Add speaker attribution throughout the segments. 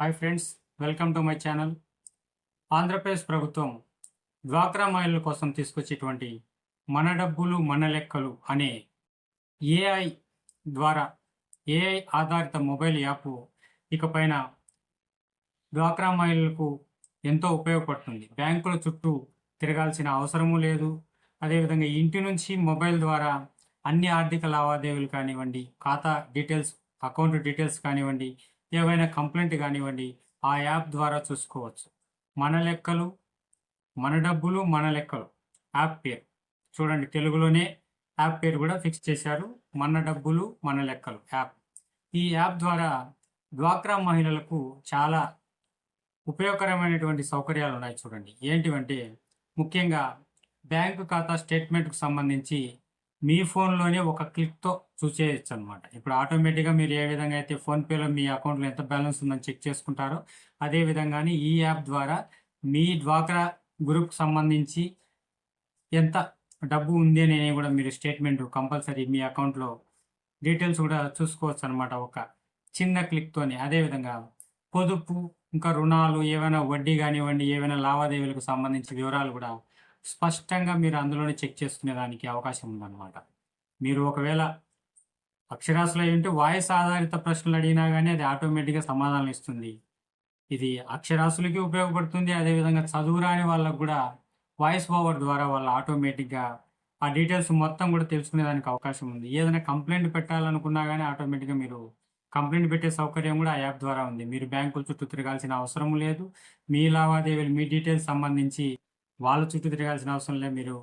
Speaker 1: Hi friends welcome to my channel. Andhra Pradesh ప్రభుత్వం డ్వాక్రా మహిళల కోసం తీసుకొచ్చేటువంటి మన డబ్బులు మన లెక్కలు అనే ఏఐ ద్వారా ఏఐ ఆధారిత మొబైల్ యాప్ ఇకపైన డ్వాక్రా మహిళలకు ఎంతో ఉపయోగపడుతుంది. బ్యాంకుల చుట్టూ తిరగాల్సిన అవసరము లేదు. అదేవిధంగా ఇంటి నుంచి మొబైల్ ద్వారా అన్ని ఆర్థిక లావాదేవీలు కానివ్వండి ఖాతా డీటెయిల్స్ అకౌంట్ డీటెయిల్స్ కానివ్వండి ఏవైనా కంప్లైంట్ కానివ్వండి ఆ యాప్ ద్వారా చూసుకోవచ్చు. మన లెక్కలు మన డబ్బులు మన లెక్కలు. యాప్ పేరు. చూడండి తెలుగులోనే యాప్ పేరు కూడా ఫిక్స్ చేశారు. మన డబ్బులు మన లెక్కలు. యాప్. ఈ యాప్ ద్వారా డ్వాక్రా మహిళలకు చాలా ఉపయోగకరమైనటువంటి సౌకర్యాలు ఉన్నాయి చూడండి. ఏంటివంటే ముఖ్యంగా బ్యాంకు ఖాతా స్టేట్మెంట్కు సంబంధించి మీ ఫోన్లోనే ఒక క్లిక్తో చూసేయచ్చు అనమాట ఇప్పుడు ఆటోమేటిక్గా మీరు ఏ విధంగా అయితే ఫోన్పేలో మీ అకౌంట్లో ఎంత బ్యాలెన్స్ ఉందని చెక్ చేసుకుంటారో అదే విధంగానే ఈ యాప్ ద్వారా మీ డ్వాక్రా గ్రూప్కి సంబంధించి ఎంత డబ్బు ఉంది అని కూడా మీరు స్టేట్మెంట్ కంపల్సరీ మీ అకౌంట్లో డీటెయిల్స్ కూడా చూసుకోవచ్చు అనమాట ఒక చిన్న క్లిక్తోనే. అదేవిధంగా పొదుపు ఇంకా రుణాలు ఏవైనా వడ్డీ కానివ్వండి ఏవైనా లావాదేవీలకు సంబంధించిన వివరాలు కూడా స్పష్టంగా మీరు అందులోనే చెక్ చేసుకునేదానికి అవకాశం ఉందన్నమాట మీరు ఒకవేళ అక్షరాస్యులు అయి వాయిస్ ఆధారిత ప్రశ్నలు అడిగినా కానీ అది ఆటోమేటిక్గా సమాధానం ఇస్తుంది. ఇది అక్షరాస్యులకి ఉపయోగపడుతుంది అదేవిధంగా చదువురాని వాళ్ళకు కూడా వాయిస్ ఓవర్ ద్వారా వాళ్ళు ఆటోమేటిక్గా ఆ డీటెయిల్స్ మొత్తం కూడా తెలుసుకునేదానికి అవకాశం ఉంది ఏదైనా కంప్లైంట్ పెట్టాలనుకున్నా కానీ ఆటోమేటిక్గా మీరు కంప్లైంట్ పెట్టే సౌకర్యం కూడా ఆ యాప్ ద్వారా ఉంది. మీరు బ్యాంకుల చుట్టూ తిరగాల్సిన అవసరం లేదు. మీ లావాదేవీలు మీ డీటెయిల్స్ సంబంధించి వాళ్ళ చుట్టూ తిరగాల్సిన అవసరం లేదు. మీరు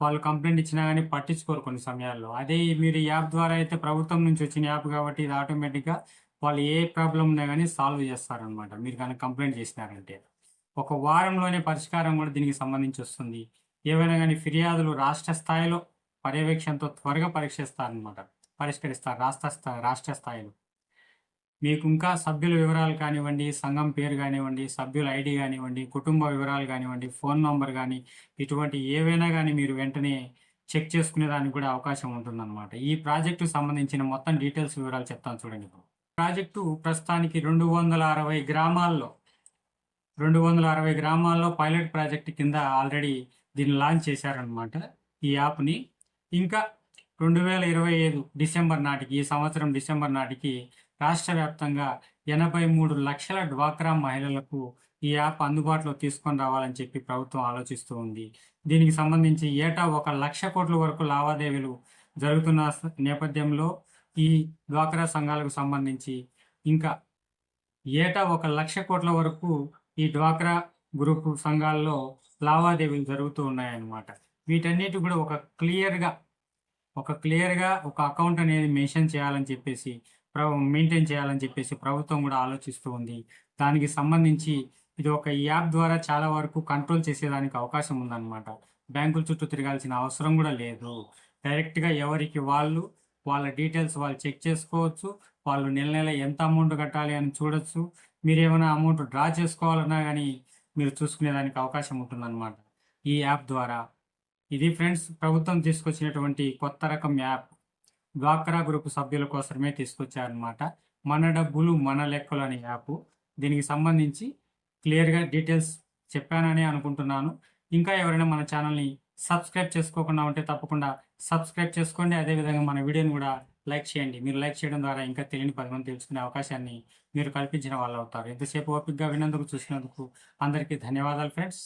Speaker 1: వాళ్ళు కంప్లైంట్ ఇచ్చినా కానీ పట్టించుకోరు కొన్ని సమయాల్లో. అదే మీరు ఈ యాప్ ద్వారా అయితే ప్రభుత్వం నుంచి వచ్చిన యాప్ కాబట్టి ఇది ఆటోమేటిక్గా వాళ్ళు ఏ ప్రాబ్లం ఉన్నా కానీ సాల్వ్ చేస్తారనమాట మీరు కానీ కంప్లైంట్ చేసినారంటే. ఒక వారంలోనే పరిష్కారం కూడా దీనికి సంబంధించి వస్తుంది. ఏవైనా కానీ ఫిర్యాదులు రాష్ట్ర స్థాయిలో పర్యవేక్షణతో త్వరగా పరీక్షిస్తారనమాట పరిష్కరిస్తారు. రాష్ట్ర స్థాయి రాష్ట్ర స్థాయిలో. మీకు ఇంకా సభ్యుల వివరాలు కానివ్వండి సంఘం పేరు కానివ్వండి సభ్యుల ఐడి కానివ్వండి కుటుంబ వివరాలు కానివ్వండి ఫోన్ నంబర్ కానీ ఇటువంటి ఏవైనా కానీ మీరు వెంటనే చెక్ చేసుకునే దానికి కూడా అవకాశం ఉంటుందన్నమాట. ఈ ప్రాజెక్టు సంబంధించిన మొత్తం డీటెయిల్స్ వివరాలు చెప్తాను చూడండి ఇప్పుడు. ప్రాజెక్టు ప్రస్తుతానికి రెండు వందల అరవై గ్రామాల్లో రెండు వందల అరవై గ్రామాల్లో పైలట్ ప్రాజెక్ట్ కింద ఆల్రెడీ దీన్ని లాంచ్ చేశారనమాట ఈ యాప్ని. ఇంకా రెండు వేల ఇరవై ఐదు డిసెంబర్ నాటికి ఈ సంవత్సరం డిసెంబర్ నాటికి రాష్ట్ర వ్యాప్తంగా ఎనభై మూడు లక్షల డ్వాక్రా మహిళలకు ఈ యాప్ అందుబాటులో తీసుకొని రావాలని చెప్పి ప్రభుత్వం ఆలోచిస్తూ ఉంది. దీనికి సంబంధించి ఏటా ఒక లక్ష కోట్ల వరకు లావాదేవీలు జరుగుతున్న నేపథ్యంలో ఈ డ్వాక్రా సంఘాలకు సంబంధించి ఇంకా ఏటా ఒక లక్ష కోట్ల వరకు ఈ డ్వాక్రా గ్రూప్ సంఘాల్లో లావాదేవీలు జరుగుతూ ఉన్నాయన్నమాట. వీటన్నిటి కూడా ఒక క్లియర్గా ఒక క్లియర్గా ఒక అకౌంట్ అనేది మెన్షన్ చేయాలని చెప్పేసి మెయింటైన్ చేయాలని చెప్పేసి ప్రభుత్వం కూడా ఆలోచిస్తూ ఉంది. దానికి సంబంధించి ఇది ఒక యాప్ ద్వారా చాలా వరకు కంట్రోల్ చేసేదానికి అవకాశం ఉందన్నమాట. బ్యాంకుల చుట్టూ తిరగాల్సిన అవసరం కూడా లేదు. డైరెక్ట్గా ఎవరికి వాళ్ళు వాళ్ళ డీటెయిల్స్ వాళ్ళు చెక్ చేసుకోవచ్చు. వాళ్ళు నెల నెల ఎంత అమౌంట్ కట్టాలి అని చూడొచ్చు. మీరు ఏమైనా అమౌంట్ డ్రా చేసుకోవాలన్నా కానీ మీరు చూసుకునేదానికి అవకాశం ఉంటుందన్నమాట. ఈ యాప్ ద్వారా. ఇది ఫ్రెండ్స్ ప్రభుత్వం తీసుకొచ్చినటువంటి కొత్త రకం యాప్. డ్వాక్రా గ్రూప్ సభ్యుల కోసమే తీసుకొచ్చారనమాట మన డబ్బులు మన లెక్కలు అనే యాప్. దీనికి సంబంధించి క్లియర్గా డీటెయిల్స్ చెప్పానని అనుకుంటున్నాను. ఇంకా ఎవరైనా మన ఛానల్ని సబ్స్క్రైబ్ చేసుకోకుండా ఉంటే తప్పకుండా సబ్స్క్రైబ్ చేసుకోండి. అదేవిధంగా మన వీడియోని కూడా లైక్ చేయండి. మీరు లైక్ చేయడం ద్వారా ఇంకా తెలియని పది మంది తెలుసుకునే అవకాశాన్ని మీరు కల్పించిన వాళ్ళు అవుతారు ఎంతసేపు ఓపికగా విన్నందుకు చూసినందుకు అందరికీ ధన్యవాదాలు ఫ్రెండ్స్.